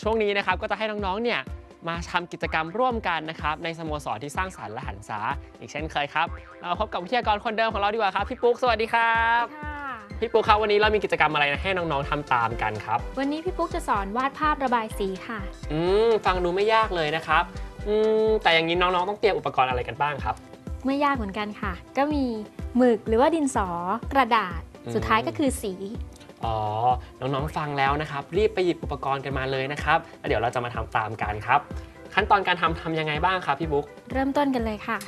ช่วงนี้นะครับก็จะให้น้องๆเนี่ยมาทำกิจกรรมร่วมกันนะครับในสโมสรที่สร้างสรรค์และหันษาอีกเช่นเคยครับ เราพบกับวิทยากรคนเดิมของเราดีกว่าครับ พี่ปุ๊กสวัสดีครับค่ะพี่ปุ๊กครับวันนี้เรามีกิจกรรมอะไรให้น้องๆทำตามกันครับ วันนี้พี่ปุ๊กจะสอนวาดภาพระบายสีค่ะ อืมฟังดูไม่ยากเลยนะครับอืมแต่อย่างนี้น้องๆต้องเตรียมอุปกรณ์อะไรกันบ้างครับไม่ยากเหมือนกันค่ะ ก็มีหมึกหรือว่าดินสอกระดาษอืมสุดท้ายก็คือสี อ๋อ น้องๆฟังแล้วนะครับ รีบไปหยิบอุปกรณ์กันมาเลยนะครับแล้วเดี๋ยวเราจะมาทำตามกันครับ ขั้นตอนการทำทำยังไงบ้างครับพี่บุ๊กเริ่มต้นกันเลยค่ะ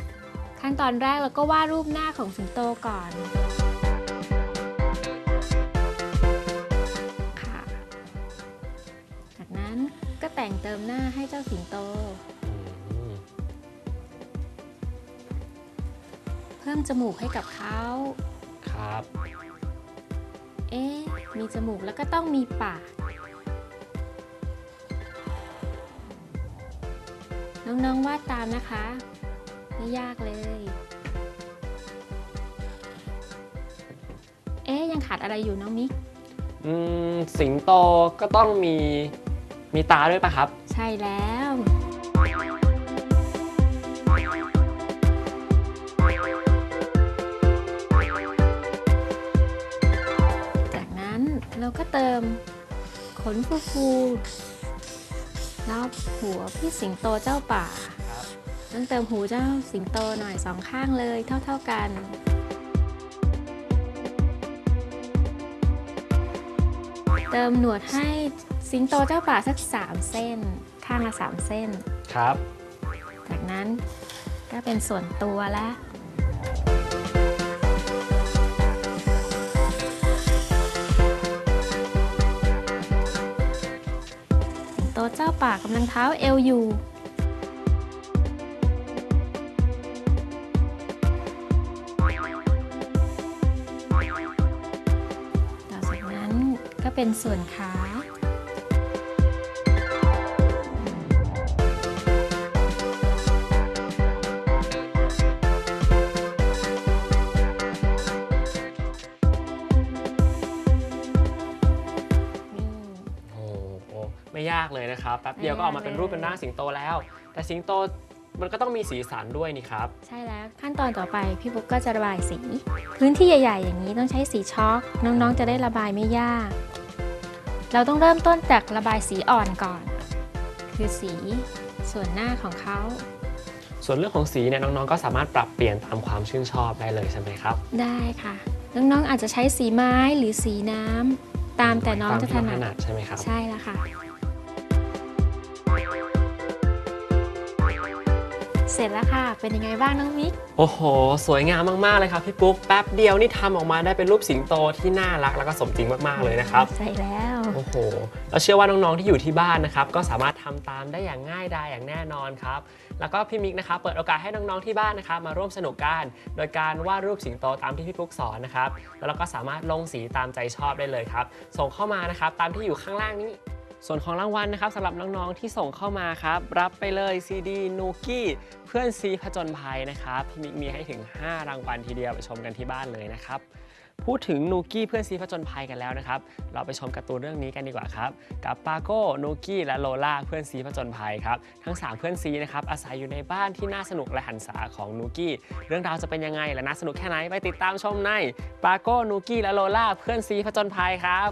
ขั้นตอนแรกเราก็วาดรูปหน้าของสิงโตก่อนค่ะจากนั้นก็แต่งเติมหน้าให้เจ้าสิงโต อืมเพิ่มจมูกให้กับเขา ครับ เอ๊ะ มีจมูกแล้วก็ต้องมีปาก น้องๆวาดตามนะคะ ไม่ยากเลย เอ๊ะยังขาดอะไรอยู่น้องมิก อืม สิงโตก็ต้องมี มีตาด้วยปะครับ ใช่แล้ว เราก็เติมขนฟูฟูๆรอบหัวพี่สิงโตเจ้าป่าครับต้องเติมหูเจ้าสิงโตหน่อยสองข้างเลยเท่า ๆกัน เติมหนวดให้สิงโตเจ้าป่าสัก3เส้น ข้างละ3เส้น ครับ จากนั้นก็เป็นส่วนตัวแล้วากำลังเท้าเอวอยู่ต่อจากนั้นก็เป็นส่วนขา เลยนะครับแป๊บเดียวก็ออกมาเป็นรูปเป็นร่างสิงโตแล้ว แต่สิงโตมันก็ต้องมีสีสันด้วยนี่ครับ ใช่แล้วขั้นตอนต่อไปพี่บุ๊กก็จะระบายสี พื้นที่ใหญ่ๆ อย่างนี้ต้องใช้สีช็อกน้องๆ จะได้ระบายไม่ยาก เราต้องเริ่มต้นจากระบายสีอ่อนก่อน คือสีส่วนหน้าของเขา ส่วนเรื่องของสีเนี่ยน้องๆ ก็สามารถปรับเปลี่ยนตามความชื่นชอบได้เลยใช่ไหมครับ ได้ค่ะ น้องๆ อาจจะใช้สีไม้หรือสีน้ำตามแต่น้องจะถตามที่นัเราถนัดดใช่ไหมครับ ใช่แล้วค่ะ เสร็จแล้วค่ะ เป็นยังไงบ้างน้องมิก โอ้โห สวยงามมากๆเลยครับพี่ปุ๊ก แป๊บเดียวนี่ทำออกมาได้เป็นรูปสิงโตที่น่ารักแล้วก็สมจริงมากๆเลยนะครับ ใช่แล้ว โอ้โหแล้วเชื่อว่าน้องๆที่อยู่ที่บ้านนะครับ ก็สามารถทำตามได้อย่างง่ายดายอย่างแน่นอนครับ แล้วก็พี่มิกนะครับเปิดโอกาสให้น้องๆที่บ้านนะครับมาร่วมสนุกกัน โดยการวาดรูปสิงโตตามที่พี่ปุ๊กสอนนะครับ แล้วเราก็สามารถลงสีตามใจชอบได้เลยครับ ส่งเข้ามานะครับตามที่อยู่ข้างล่างนี้ ส่วนของรางวัลนะครับสำหรับน้องๆที่ส่งเข้ามาครับ รับไปเลยซีดีนูกี้เพื่อนซีผจญภัยนะครับพี่มิกมีให้ถึง 5 รางวัลทีเดียวไปชมกันที่บ้านเลยนะครับพูดถึงนูกี้เพื่อนซีผจญภัยกันแล้วนะครับ เราไปชมการ์ตูนเรื่องนี้กันดีกว่าครับ กับปาโก้นูกี้และโลล่าเพื่อนซีผจญภัยครับ ทั้ง 3 เพื่อนซีนะครับอาศัยอยู่ในบ้านที่น่าสนุกและหันษาของนูกี้ เรื่องราวจะเป็นยังไงและน่าสนุกแค่ไหนไปติดตามชมในปาโก้นูกี้และโลล่าเพื่อนซีผจญภัยครับ